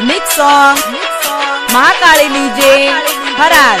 mix song Mahakali DJ Haraj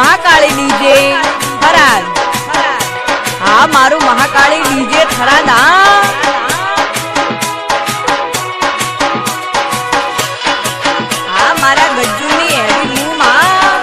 Mahakali DJ Tharad હા મારું Mahakali DJ Tharad આ મારા ગજ્જુની એવી મુમાં